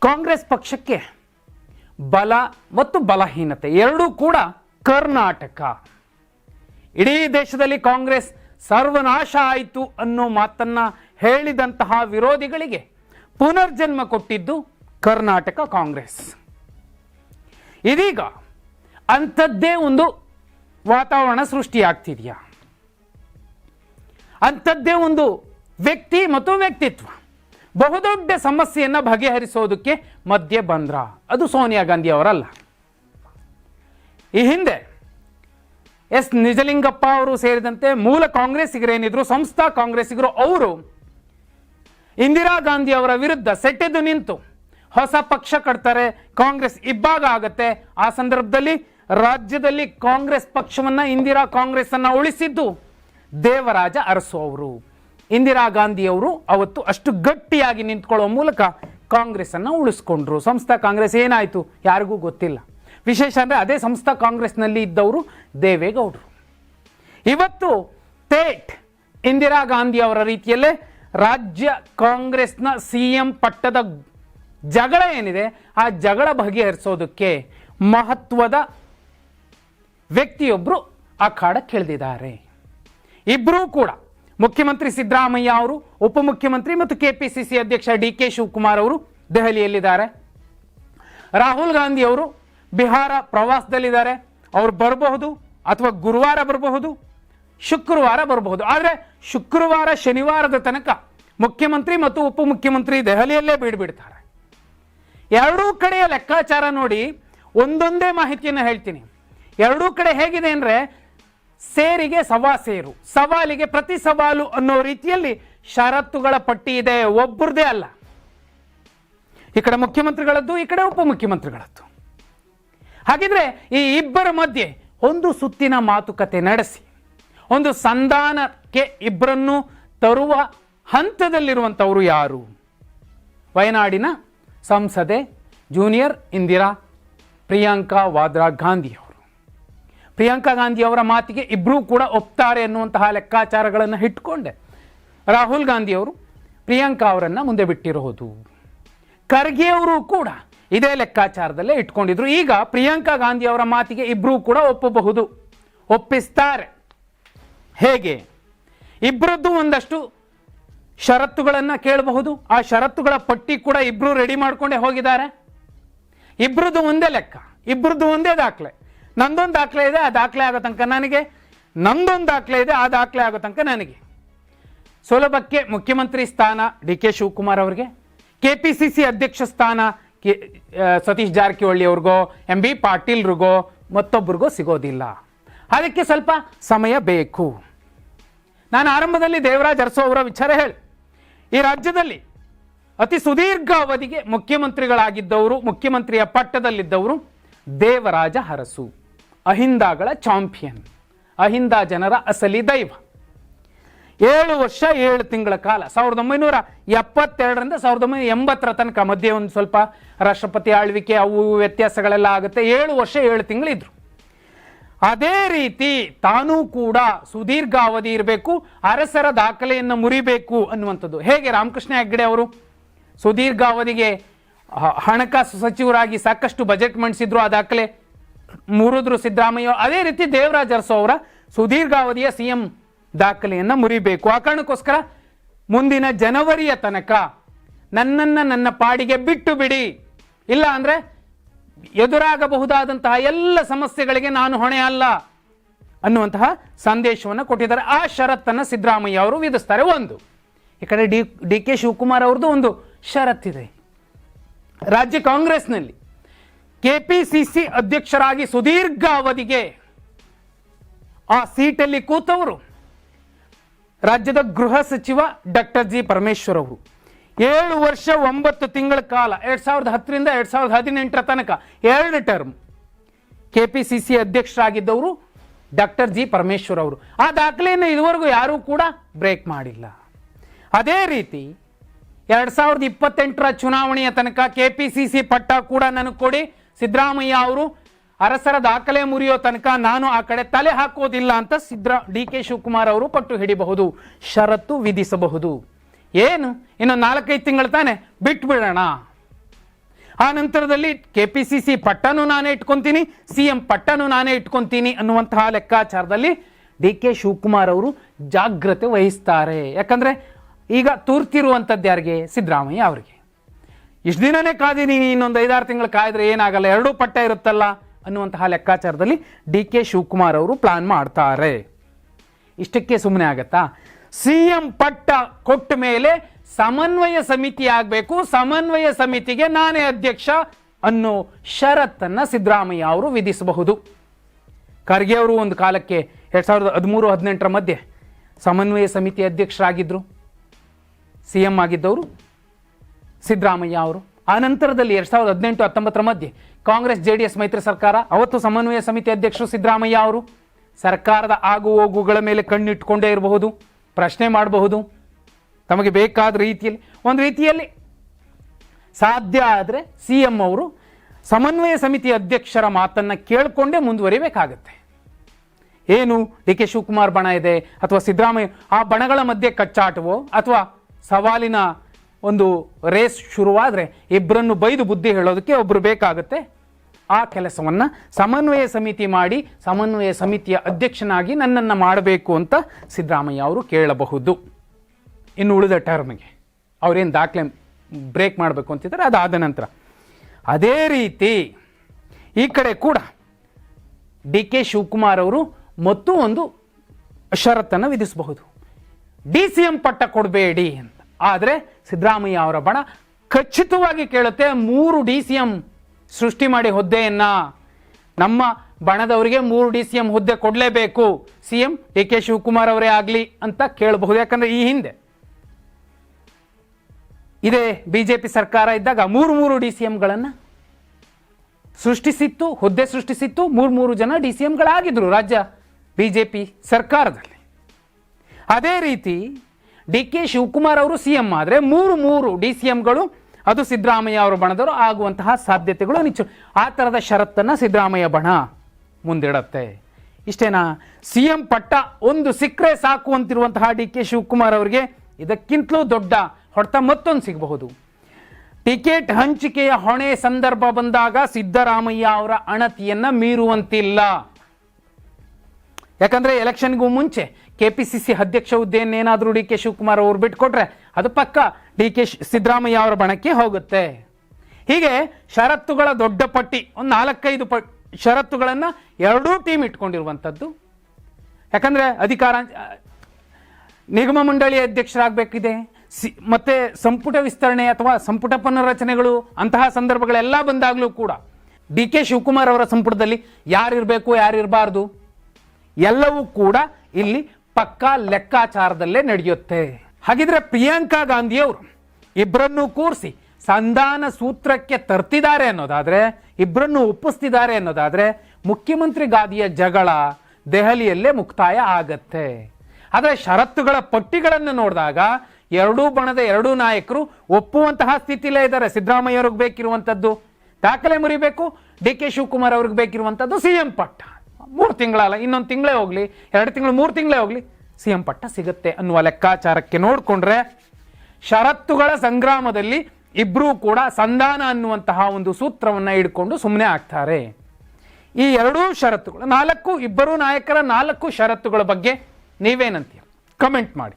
ಕಾಂಗ್ರೆಸ್ ಪಕ್ಷಕ್ಕೆ ಬಲ ಮತ್ತು ಬಲಹೀನತೆ ಎರಡೂ ಕೂಡ ಕರ್ನಾಟಕ. ಇಡೀ ದೇಶದಲ್ಲಿ ಕಾಂಗ್ರೆಸ್ ಸರ್ವನಾಶ ಆಯಿತು ಅನ್ನೋ ಮಾತನ್ನ ಹೇಳಿದಂತಹ ವಿರೋಧಿಗಳಿಗೆ ಪುನರ್ಜನ್ಮ ಕೊಟ್ಟಿದ್ದು ಕರ್ನಾಟಕ ಕಾಂಗ್ರೆಸ್. ಇದೀಗ ಅಂಥದ್ದೇ ಒಂದು ವಾತಾವರಣ ಸೃಷ್ಟಿಯಾಗ್ತಿದೆಯಾ? ಅಂಥದ್ದೇ ಒಂದು ವ್ಯಕ್ತಿ ಮತ್ತು ವ್ಯಕ್ತಿತ್ವ. ಬಹುದೊಡ್ಡ ಸಮಸ್ಯೆಯನ್ನು ಬಗೆಹರಿಸೋದಕ್ಕೆ ಮಧ್ಯೆ ಬಂದ್ರ. ಅದು ಸೋನಿಯಾ ಗಾಂಧಿ ಅವರಲ್ಲ. ಈ ಹಿಂದೆ ಎಸ್ ನಿಜಲಿಂಗಪ್ಪ ಅವರು ಸೇರಿದಂತೆ ಮೂಲ ಕಾಂಗ್ರೆಸ್ಸಿಗರೇನಿದ್ರು, ಸಂಸ್ಥಾ ಕಾಂಗ್ರೆಸ್ಸಿಗರು, ಅವರು ಇಂದಿರಾ ಗಾಂಧಿ ಅವರ ವಿರುದ್ಧ ಸೆಟೆದು ನಿಂತು ಹೊಸ ಪಕ್ಷ ಕಟ್ತಾರೆ, ಕಾಂಗ್ರೆಸ್ ಇಬ್ಬಾಗ ಆಗತ್ತೆ. ಆ ಸಂದರ್ಭದಲ್ಲಿ ರಾಜ್ಯದಲ್ಲಿ ಕಾಂಗ್ರೆಸ್ ಪಕ್ಷವನ್ನ ಇಂದಿರಾ ಕಾಂಗ್ರೆಸ್ ಅನ್ನ ಉಳಿಸಿದ್ದು ದೇವರಾಜ ಅರಸು ಅವರು. ಇಂದಿರಾ ಗಾಂಧಿ ಅವರು ಅವತ್ತು ಅಷ್ಟು ಗಟ್ಟಿಯಾಗಿ ನಿಂತ್ಕೊಳ್ಳೋ ಮೂಲಕ ಕಾಂಗ್ರೆಸ್ ಅನ್ನ ಉಳಿಸ್ಕೊಂಡ್ರು. ಸಂಸ್ಥಾ ಕಾಂಗ್ರೆಸ್ ಏನಾಯ್ತು? ಯಾರಿಗೂ ಗೊತ್ತಿಲ್ಲ. ವಿಶೇಷ ಅಂದ್ರೆ ಅದೇ ಸಂಸ್ಥಾ ಕಾಂಗ್ರೆಸ್ನಲ್ಲಿ ಇದ್ದವರು ದೇವೇಗೌಡರು. ಇವತ್ತು ತೇಟ್ ಇಂದಿರಾ ಗಾಂಧಿ ಅವರ ರೀತಿಯಲ್ಲೇ ರಾಜ್ಯ ಕಾಂಗ್ರೆಸ್ನ ಸಿ ಎಂ ಪಟ್ಟದ ಜಗಳ ಏನಿದೆ, ಆ ಜಗಳ ಬಗೆಹರಿಸೋದಕ್ಕೆ ಮಹತ್ವದ ವ್ಯಕ್ತಿಯೊಬ್ಬರು ಅಖಾಡಕ್ಕಿಳಿದಿದ್ದಾರೆ ಇಬ್ಬರೂ ಕೂಡ ಮುಖ್ಯಮಂತ್ರಿ ಸಿದ್ದರಾಮಯ್ಯ ಅವರು, ಉಪಮುಖ್ಯಮಂತ್ರಿ ಮತ್ತು ಕೆಪಿಸಿಸಿ ಅಧ್ಯಕ್ಷ ಡಿ ಕೆ ಶಿವಕುಮಾರ್ ಅವರು ದೆಹಲಿಯಲ್ಲಿದ್ದಾರೆ. ರಾಹುಲ್ ಗಾಂಧಿ ಅವರು ಬಿಹಾರ ಪ್ರವಾಸದಲ್ಲಿದ್ದಾರೆ. ಅವರು ಬರಬಹುದು ಅಥವಾ ಗುರುವಾರ ಬರಬಹುದು, ಶುಕ್ರವಾರ ಬರಬಹುದು. ಆದರೆ ಶುಕ್ರವಾರ, ಶನಿವಾರದ ತನಕ ಮುಖ್ಯಮಂತ್ರಿ ಮತ್ತು ಉಪಮುಖ್ಯಮಂತ್ರಿ ದೆಹಲಿಯಲ್ಲೇ ಬೀಡ್ಬಿಡ್ತಾರೆ. ಎರಡೂ ಕಡೆಯ ಲೆಕ್ಕಾಚಾರ ನೋಡಿ ಒಂದೊಂದೇ ಮಾಹಿತಿಯನ್ನು ಹೇಳ್ತೀನಿ. ಎರಡೂ ಕಡೆ ಹೇಗಿದೆ ಅಂದರೆ ಸೇರಿಗೆ ಸವಾ ಸೇರು, ಸವಾಲಿಗೆ ಪ್ರತಿ ಸವಾಲು ಅನ್ನೋ ರೀತಿಯಲ್ಲಿ ಷರತ್ತುಗಳ ಪಟ್ಟಿ ಇದೆ ಒಬ್ಬರದೇ ಅಲ್ಲ. ಈ ಕಡೆ ಮುಖ್ಯಮಂತ್ರಿಗಳದ್ದು, ಈ ಕಡೆ ಉಪಮುಖ್ಯಮಂತ್ರಿಗಳದ್ದು. ಹಾಗಿದ್ರೆ ಈ ಇಬ್ಬರ ಮಧ್ಯೆ ಒಂದು ಸುತ್ತಿನ ಮಾತುಕತೆ ನಡೆಸಿ, ಒಂದು ಸಂಧಾನಕ್ಕೆ ಇಬ್ಬರನ್ನು ತರುವ ಹಂತದಲ್ಲಿರುವಂಥವರು ಯಾರು? ವಯನಾಡಿನ ಸಂಸದೆ ಜೂನಿಯರ್ ಇಂದಿರಾ ಪ್ರಿಯಾಂಕಾ ವಾದ್ರಾ ಗಾಂಧಿ ಅವರು ಪ್ರಿಯಾಂಕಾ ಗಾಂಧಿ ಅವರ ಮಾತಿಗೆ ಇಬ್ಬರೂ ಕೂಡ ಒಪ್ತಾರೆ ಎನ್ನುವಂತಹ ಲೆಕ್ಕಾಚಾರಗಳನ್ನು ಇಟ್ಕೊಂಡೆ. ರಾಹುಲ್ ಗಾಂಧಿ ಅವರು ಪ್ರಿಯಾಂಕಾ ಅವರನ್ನು ಮುಂದೆ ಬಿಟ್ಟಿರೋದು. ಖರ್ಗೆ ಅವರು ಕೂಡ ಇದೇ ಲೆಕ್ಕಾಚಾರದಲ್ಲೇ ಇಟ್ಕೊಂಡಿದ್ರು. ಈಗ ಪ್ರಿಯಾಂಕಾ ಗಾಂಧಿ ಅವರ ಮಾತಿಗೆ ಇಬ್ಬರೂ ಕೂಡ ಒಪ್ಪಬಹುದು. ಒಪ್ಪಿಸ್ತಾರೆ. ಹೇಗೆ? ಇಬ್ಬರದ್ದು ಒಂದಷ್ಟು ಷರತ್ತುಗಳನ್ನು ಕೇಳಬಹುದು. ಆ ಷರತ್ತುಗಳ ಪಟ್ಟಿ ಕೂಡ ಇಬ್ಬರು ರೆಡಿ ಮಾಡ್ಕೊಂಡೇ ಹೋಗಿದ್ದಾರೆ. ಇಬ್ಬರದ್ದು ಒಂದೇ ಲೆಕ್ಕ ಇಬ್ಬರದ್ದು ಒಂದೇ ದಾಖಲೆ. ನಂದೊಂದು ದಾಖಲೆ ಇದೆ, ಆ ದಾಖಲೆ ಆಗೋ ತನಕ ನನಗೆ. ನಂದೊಂದು ದಾಖಲೆ ಇದೆ, ಆ ದಾಖಲೆ ಆಗೋ ತನಕ ನನಗೆ. ಸುಲಭಕ್ಕೆ ಮುಖ್ಯಮಂತ್ರಿ ಸ್ಥಾನ ಡಿ ಕೆ ಶಿವಕುಮಾರ್ ಅವರಿಗೆ. ಕೆ ಪಿ ಸಿ ಸಿ ಅಧ್ಯಕ್ಷ ಸ್ಥಾನ ಕೆ ಸತೀಶ್ ಜಾರಕಿಹೊಳಿ ಅವ್ರಿಗೋ, ಎಂ ಬಿ ಪಾಟೀಲ್ರಿಗೋ ಮತ್ತೊಬ್ಬರಿಗೋ ಸಿಗೋದಿಲ್ಲ. ಅದಕ್ಕೆ ಸ್ವಲ್ಪ ಸಮಯ ಬೇಕು. ನಾನು ಆರಂಭದಲ್ಲಿ ದೇವರಾಜ್ ಅರಸು ಅವರ ವಿಚಾರ ಹೇಳಿ. ಈ ರಾಜ್ಯದಲ್ಲಿ ಅತಿ ಸುದೀರ್ಘ ಅವಧಿಗೆ ಮುಖ್ಯಮಂತ್ರಿಗಳಾಗಿದ್ದವರು, ಮುಖ್ಯಮಂತ್ರಿಯ ಪಟ್ಟದಲ್ಲಿದ್ದವರು ದೇವರಾಜ ಅರಸು. ಅಹಿಂದಾಗಳ ಚಾಂಪಿಯನ್, ಅಹಿಂದ ಜನರ ಅಸಲಿ ದೈವ. ಏಳು ವರ್ಷ, ಏಳು ತಿಂಗಳ ಕಾಲ, ಸಾವಿರದ ಒಂಬೈನೂರ ಎಪ್ಪತ್ತೆರಡರಿಂದ ಸಾವಿರದ ಒಂಬೈನೂರ ಎಂಬತ್ತರ ತನಕ ಮಧ್ಯೆ ಒಂದು ಸ್ವಲ್ಪ ರಾಷ್ಟ್ರಪತಿ ಆಳ್ವಿಕೆ, ಅವು ವ್ಯತ್ಯಾಸಗಳೆಲ್ಲ ಆಗುತ್ತೆ. ಏಳು ವರ್ಷ, ಏಳು ತಿಂಗಳಿದ್ರು. ಅದೇ ರೀತಿ ತಾನೂ ಕೂಡ ಸುದೀರ್ಘ ಅವಧಿ ಇರಬೇಕು, ಅರಸರ ದಾಖಲೆಯನ್ನು ಮುರಿಬೇಕು ಅನ್ನುವಂಥದ್ದು. ಹೇಗೆ ರಾಮಕೃಷ್ಣ ಹೆಗ್ಗಡೆ ಅವರು ಸುದೀರ್ಘ ಅವಧಿಗೆ ಹಣಕಾಸು ಸಚಿವರಾಗಿ ಸಾಕಷ್ಟು ಬಜೆಟ್ ಮಂಡಿಸಿದ್ರು ಆ ದಾಖಲೆ? ಮುರಿದ್ರು ಸಿದ್ದರಾಮಯ್ಯ, ಅದೇ ರೀತಿ ದೇವರಾಜ ಅರಸು ಅವರ ಸುದೀರ್ಘಾವಧಿಯ ಸಿ ಎಂ ದಾಖಲೆಯನ್ನು ಮುರಿಬೇಕು. ಆ ಕಾರಣಕ್ಕೋಸ್ಕರ ಮುಂದಿನ ಜನವರಿಯ ತನಕ ನನ್ನನ್ನು ನನ್ನ ಪಾಡಿಗೆ ಬಿಟ್ಟು ಬಿಡಿ. ಇಲ್ಲ ಅಂದ್ರೆ ಎದುರಾಗಬಹುದಾದಂತಹ ಎಲ್ಲ ಸಮಸ್ಯೆಗಳಿಗೆ ನಾನು ಹೊಣೆ ಅಲ್ಲ ಅನ್ನುವಂತಹ ಸಂದೇಶವನ್ನು ಕೊಟ್ಟಿದ್ದಾರೆ. ಆ ಷರತ್ತನ್ನು ಸಿದ್ದರಾಮಯ್ಯ ಅವರು ವಿಧಿಸ್ತಾರೆ ಒಂದು. ಈ ಕಡೆ ಡಿ ಡಿ ಕೆ ಶಿವಕುಮಾರ್ ಅವ್ರದ್ದು ಒಂದು ಷರತ್ತಿದೆ. ರಾಜ್ಯ ಕಾಂಗ್ರೆಸ್ನಲ್ಲಿ ಕೆ ಪಿ ಸಿ ಸಿ ಅಧ್ಯಕ್ಷರಾಗಿ ಸುದೀರ್ಘ ಅವಧಿಗೆ ಆ ಸೀಟಲ್ಲಿ ಕೂತವರು ರಾಜ್ಯದ ಗೃಹ ಸಚಿವ ಡಾಕ್ಟರ್ ಜಿ ಪರಮೇಶ್ವರ್ ಅವರು. ಏಳು ವರ್ಷ ಒಂಬತ್ತು ತಿಂಗಳ ಕಾಲ, ಎರಡ್ ಸಾವಿರದ ಹತ್ತರಿಂದ ಎರಡ್ ಸಾವಿರದ ಹದಿನೆಂಟರ ತನಕ ಎರಡು term K P C C ಅಧ್ಯಕ್ಷರಾಗಿದ್ದವರು doctor G Parameshwar ಅವರು. ಆ ದಾಖಲೆಯನ್ನು ಇದುವರೆಗೂ ಯಾರೂ ಕೂಡ ಬ್ರೇಕ್ ಮಾಡಿಲ್ಲ. ಅದೇ ರೀತಿ ಎರಡ್ ಸಾವಿರದ ಇಪ್ಪತ್ತೆಂಟರ ಚುನಾವಣೆಯ ತನಕ ಕೆ ಪಿ ಸಿ ಸಿ ಪಟ್ಟ ಕೂಡ ನನಗೆ ಕೊಡಿ. ಸಿದ್ದರಾಮಯ್ಯ ಅವರು, ಅರಸರ ದಾಖಲೆ ಮುರಿಯೋ ತನಕ ನಾನು ಆ ಕಡೆ ತಲೆ ಹಾಕೋದಿಲ್ಲ ಅಂತ ಸಿದ್ರ ಡಿ ಕೆ ಶಿವಕುಮಾರ್ ಅವರು ಪಟ್ಟು ಹಿಡಿಬಹುದು, ಷರತ್ತು ವಿಧಿಸಬಹುದು. ಏನು? ಇನ್ನು ನಾಲ್ಕೈದು ತಿಂಗಳು ತಾನೆ, ಬಿಟ್ಬಿಡೋಣ. ಆ ನಂತರದಲ್ಲಿ ಕೆ ಪಿ ಸಿ ಸಿ ಪಟ್ಟನು ನಾನೇ ಇಟ್ಕೊಂತೀನಿ ಸಿ ಎಂ ಪಟ್ಟನು ನಾನೇ ಇಟ್ಕೊಂತೀನಿ ಅನ್ನುವಂತಹ ಲೆಕ್ಕಾಚಾರದಲ್ಲಿ ಡಿ ಕೆ ಶಿವಕುಮಾರ್ ಅವರು ಜಾಗ್ರತೆ ವಹಿಸ್ತಾರೆ. ಯಾಕಂದ್ರೆ ಈಗ ತೂರ್ತಿರುವಂಥದ್ದು ಯಾರಿಗೆ? ಸಿದ್ದರಾಮಯ್ಯ ಅವರಿಗೆ. ಇಷ್ಟು ದಿನನೇ ಕಾದೀನಿ, ಇನ್ನೊಂದು ಐದಾರು ತಿಂಗಳು ಕಾಯ್ದ್ರೆ ಏನಾಗಲ್ಲ, ಎರಡೂ ಪಟ್ಟ ಇರುತ್ತಲ್ಲ ಅನ್ನುವಂತಹ ಲೆಕ್ಕಾಚಾರದಲ್ಲಿ ಡಿ ಕೆ ಶಿವಕುಮಾರ್ ಅವರು ಪ್ಲಾನ್ ಮಾಡ್ತಾರೆ. ಇಷ್ಟಕ್ಕೆ ಸುಮ್ಮನೆ ಆಗತ್ತಾ? ಸಿ ಎಂ ಪಟ್ಟ ಕೊಟ್ಟ ಮೇಲೆ ಸಮನ್ವಯ ಸಮಿತಿ ಆಗಬೇಕು, ಸಮನ್ವಯ ಸಮಿತಿಗೆ ನಾನೇ ಅಧ್ಯಕ್ಷ ಅನ್ನೋ ಷರತ್ತನ್ನ ಸಿದ್ದರಾಮಯ್ಯ ಅವರು ವಿಧಿಸಬಹುದು. ಖರ್ಗೆ ಅವರು ಒಂದು ಕಾಲಕ್ಕೆ ಎರಡು ಸಾವಿರದ ಹದಿಮೂರು, ಹದಿನೆಂಟರ ಮಧ್ಯೆ ಸಮನ್ವಯ ಸಮಿತಿ ಅಧ್ಯಕ್ಷರಾಗಿದ್ದರು ಸಿ ಎಂ ಆಗಿದ್ದವರು ಸಿದ್ದರಾಮಯ್ಯ ಅವರು. ಆ ನಂತರದಲ್ಲಿ ಎರಡ್ ಸಾವಿರದ ಹದಿನೆಂಟು, ಹತ್ತೊಂಬತ್ತರ ಮಧ್ಯೆ ಕಾಂಗ್ರೆಸ್ ಜೆ ಡಿ ಎಸ್ ಮೈತ್ರಿ ಸರ್ಕಾರ, ಅವತ್ತು ಸಮನ್ವಯ ಸಮಿತಿ ಅಧ್ಯಕ್ಷರು ಸಿದ್ದರಾಮಯ್ಯ ಅವರು. ಸರ್ಕಾರದ ಆಗು ಹೋಗುಗಳ ಮೇಲೆ ಕಣ್ಣಿಟ್ಕೊಂಡೇ ಇರಬಹುದು, ಪ್ರಶ್ನೆ ಮಾಡಬಹುದು. ತಮಗೆ ಬೇಕಾದ ರೀತಿಯಲ್ಲಿ, ಒಂದು ರೀತಿಯಲ್ಲಿ ಸಾಧ್ಯ ಆದರೆ ಸಿ ಎಂ ಅವರು ಸಮನ್ವಯ ಸಮಿತಿ ಅಧ್ಯಕ್ಷರ ಮಾತನ್ನು ಕೇಳಿಕೊಂಡೇ ಮುಂದುವರಿಬೇಕಾಗತ್ತೆ. ಏನು ಡಿ ಕೆ ಶಿವಕುಮಾರ್ ಬಣ ಇದೆ, ಅಥವಾ ಸಿದ್ದರಾಮಯ್ಯ ಆ ಬಣಗಳ ಮಧ್ಯೆ ಕಚ್ಚಾಟವೋ, ಅಥವಾ ಸವಾಲಿನ ಒಂದು ರೇಸ್ ಶುರುವಾದರೆ ಇಬ್ಬರನ್ನು ಬೈದು ಬುದ್ಧಿ ಹೇಳೋದಕ್ಕೆ ಒಬ್ಬರು ಬೇಕಾಗುತ್ತೆ. ಆ ಕೆಲಸವನ್ನು ಸಮನ್ವಯ ಸಮಿತಿ ಮಾಡಿ ಸಮನ್ವಯ ಸಮಿತಿಯ ಅಧ್ಯಕ್ಷನಾಗಿ ನನ್ನನ್ನು ಮಾಡಬೇಕು ಅಂತ ಸಿದ್ದರಾಮಯ್ಯ ಅವರು ಕೇಳಬಹುದು. ಇನ್ನು ಉಳಿದ ಟರ್ಮ್ಗೆ ಅವರೇನು ದಾಖಲೆ ಬ್ರೇಕ್ ಮಾಡಬೇಕು ಅಂತಿದ್ದಾರೆ, ಅದಾದ ನಂತರ. ಅದೇ ರೀತಿ ಈ ಕಡೆ ಕೂಡ ಡಿ ಕೆ ಶಿವಕುಮಾರ್ ಅವರು ಮತ್ತೂ ಒಂದು ಷರತ್ತನ್ನು ವಿಧಿಸಬಹುದು. ಡಿ ಸಿ ಎಂ ಪಟ್ಟ ಕೊಡಬೇಡಿ ಅಂತ. ಆದರೆ ಸಿದ್ದರಾಮಯ್ಯ ಅವರ ಬಣ ಖಚಿತವಾಗಿ ಕೇಳುತ್ತೆ ಮೂರು ಡಿ ಸಿ ಎಂ ಸೃಷ್ಟಿ ಮಾಡಿ ಹುದ್ದೆಯನ್ನು. ನಮ್ಮ ಬಣದವರಿಗೆ ಮೂರು ಡಿ ಸಿ ಎಂ ಹುದ್ದೆ ಕೊಡಲೇಬೇಕು. C M D K Shivakumar ಅವರೇ ಆಗಲಿ ಅಂತ ಕೇಳಬಹುದು. ಯಾಕಂದರೆ ಈ ಹಿಂದೆ ಇದೇ ಬಿ ಜೆ ಪಿ ಸರ್ಕಾರ ಇದ್ದಾಗ ಮೂರು ಮೂರು ಡಿ ಸಿ ಎಂಗಳನ್ನು ಸೃಷ್ಟಿಸಿತ್ತು, ಹುದ್ದೆ ಸೃಷ್ಟಿಸಿತ್ತು, ಮೂರು ಮೂರು ಜನ ಡಿ ಸಿ ಎಂಗಳಾಗಿದ್ದರು ರಾಜ್ಯ ಬಿ ಜೆ ಪಿ ಸರ್ಕಾರದಲ್ಲಿ. ಅದೇ ರೀತಿ ಡಿ ಕೆ ಶಿವಕುಮಾರ್ ಅವರು ಸಿ ಎಂ ಆದರೆ ಮೂರು ಮೂರು ಡಿ ಸಿ ಎಂಗಳು ಅದು ಸಿದ್ದರಾಮಯ್ಯ ಅವರು ಬಣದವರು ಆಗುವಂತಹ ಸಾಧ್ಯತೆಗಳು ನಿಚ್ಚು ಆ ಥರದ ಷರತ್ತನ್ನು ಸಿದ್ದರಾಮಯ್ಯ ಬಣ ಮುಂದಿಡತ್ತೆ. ಇಷ್ಟೇನಾ? ಸಿ ಎಂ ಪಟ್ಟ ಒಂದು ಸಿಕ್ಕರೆ ಸಾಕು ಅಂತಿರುವಂತಹ ಡಿ ಕೆ ಶಿವಕುಮಾರ್ ಅವರಿಗೆ ಇದಕ್ಕಿಂತಲೂ ದೊಡ್ಡ ಹೊಡೆತ ಮತ್ತೊಂದು ಸಿಗಬಹುದು. ಟಿಕೆಟ್ ಹಂಚಿಕೆಯ ಹೊಣೆ ಸಂದರ್ಭ ಬಂದಾಗ ಸಿದ್ದರಾಮಯ್ಯ ಅವರ ಅಣತಿಯನ್ನು ಮೀರುವಂತಿಲ್ಲ. ಯಾಕಂದ್ರೆ ಎಲೆಕ್ಷನ್ಗೂ ಮುಂಚೆ ಕೆ ಪಿ ಸಿ ಸಿ ಅಧ್ಯಕ್ಷ ಹುದ್ದೆಯನ್ನೇನಾದರೂ ಡಿ ಕೆ ಶಿವಕುಮಾರ್ ಅವರು ಬಿಟ್ಕೊಟ್ರೆ ಅದು ಪಕ್ಕ ಡಿ ಕೆ ಸಿದ್ದರಾಮಯ್ಯ ಅವರ ಬಣಕ್ಕೆ ಹೋಗುತ್ತೆ. ಹೀಗೆ ಷರತ್ತುಗಳ ದೊಡ್ಡ ಪಟ್ಟಿ, ಒಂದು ನಾಲ್ಕೈದು ಪ ಷರತ್ತುಗಳನ್ನು ಎರಡೂ ಟೀಮ್ ಇಟ್ಕೊಂಡಿರುವಂಥದ್ದು. ಯಾಕಂದರೆ ಅಧಿಕಾರ ನಿಗಮ ಮಂಡಳಿ ಅಧ್ಯಕ್ಷರಾಗಬೇಕಿದೆ. ಸಿ, ಮತ್ತು ಸಂಪುಟ ವಿಸ್ತರಣೆ ಅಥವಾ ಸಂಪುಟ ಪುನರ್ರಚನೆಗಳು ಅಂತಹ ಸಂದರ್ಭಗಳೆಲ್ಲ ಬಂದಾಗಲೂ ಕೂಡ ಡಿ ಕೆ ಶಿವಕುಮಾರ್ ಅವರ ಸಂಪುಟದಲ್ಲಿ ಯಾರಿರಬೇಕು, ಯಾರಿರಬಾರ್ದು? ಎಲ್ಲವೂ ಕೂಡ ಇಲ್ಲಿ ಪಕ್ಕಾ ಲೆಕ್ಕಾಚಾರದಲ್ಲೇ ನಡೆಯುತ್ತೆ. ಹಾಗಿದ್ರೆ ಪ್ರಿಯಾಂಕಾ ಗಾಂಧಿಯವರು ಇಬ್ಬರನ್ನೂ ಕೂರಿಸಿ ಸಂಧಾನ ಸೂತ್ರಕ್ಕೆ ತರ್ತಿದ್ದಾರೆ ಅನ್ನೋದಾದ್ರೆ ಇಬ್ಬರನ್ನು ಒಪ್ಪಿಸ್ತಿದ್ದಾರೆ ಅನ್ನೋದಾದ್ರೆ ಮುಖ್ಯಮಂತ್ರಿ ಗಾದಿಯ ಜಗಳ ದೆಹಲಿಯಲ್ಲೇ ಮುಕ್ತಾಯ ಆಗತ್ತೆ. ಆದರೆ ಷರತ್ತುಗಳ ಪಟ್ಟಿಗಳನ್ನು ನೋಡಿದಾಗ ಎರಡೂ ಬಣದ ಎರಡೂ ನಾಯಕರು ಒಪ್ಪುವಂತಹ ಸ್ಥಿತಿಲೇ ಇದ್ದಾರೆ. ಸಿದ್ದರಾಮಯ್ಯ ಅವ್ರಿಗೆ ಬೇಕಿರುವಂಥದ್ದು ದಾಖಲೆ ಮುರಿಬೇಕು, ಡಿ ಕೆ ಶಿವಕುಮಾರ್ ಅವ್ರಿಗೆ ಬೇಕಿರುವಂಥದ್ದು ಸಿ ಎಂ ಪಟ್ಟ. ಮೂರು ತಿಂಗಳಲ್ಲ, ಇನ್ನೊಂದು ತಿಂಗಳೇ ಹೋಗಲಿ, ಎರಡು ತಿಂಗಳು, ಮೂರು ತಿಂಗಳೇ ಹೋಗಲಿ ಸಿ ಎಂ ಪಟ್ಟ ಸಿಗುತ್ತೆ ಅನ್ನುವ ಲೆಕ್ಕಾಚಾರಕ್ಕೆ ನೋಡಿಕೊಂಡ್ರೆ ಷರತ್ತುಗಳ ಸಂಗ್ರಾಮದಲ್ಲಿ ಇಬ್ಬರೂ ಕೂಡ ಸಂಧಾನ ಅನ್ನುವಂತಹ ಒಂದು ಸೂತ್ರವನ್ನು ಹಿಡ್ಕೊಂಡು ಸುಮ್ಮನೆ ಆಗ್ತಾರೆ. ಈ ಎರಡೂ ಷರತ್ತುಗಳು, ನಾಲ್ಕು, ಇಬ್ಬರೂ ನಾಯಕರ ನಾಲ್ಕು ಷರತ್ತುಗಳ ಬಗ್ಗೆ ನೀವೇನಂತೀಯ ಕಮೆಂಟ್ ಮಾಡಿ.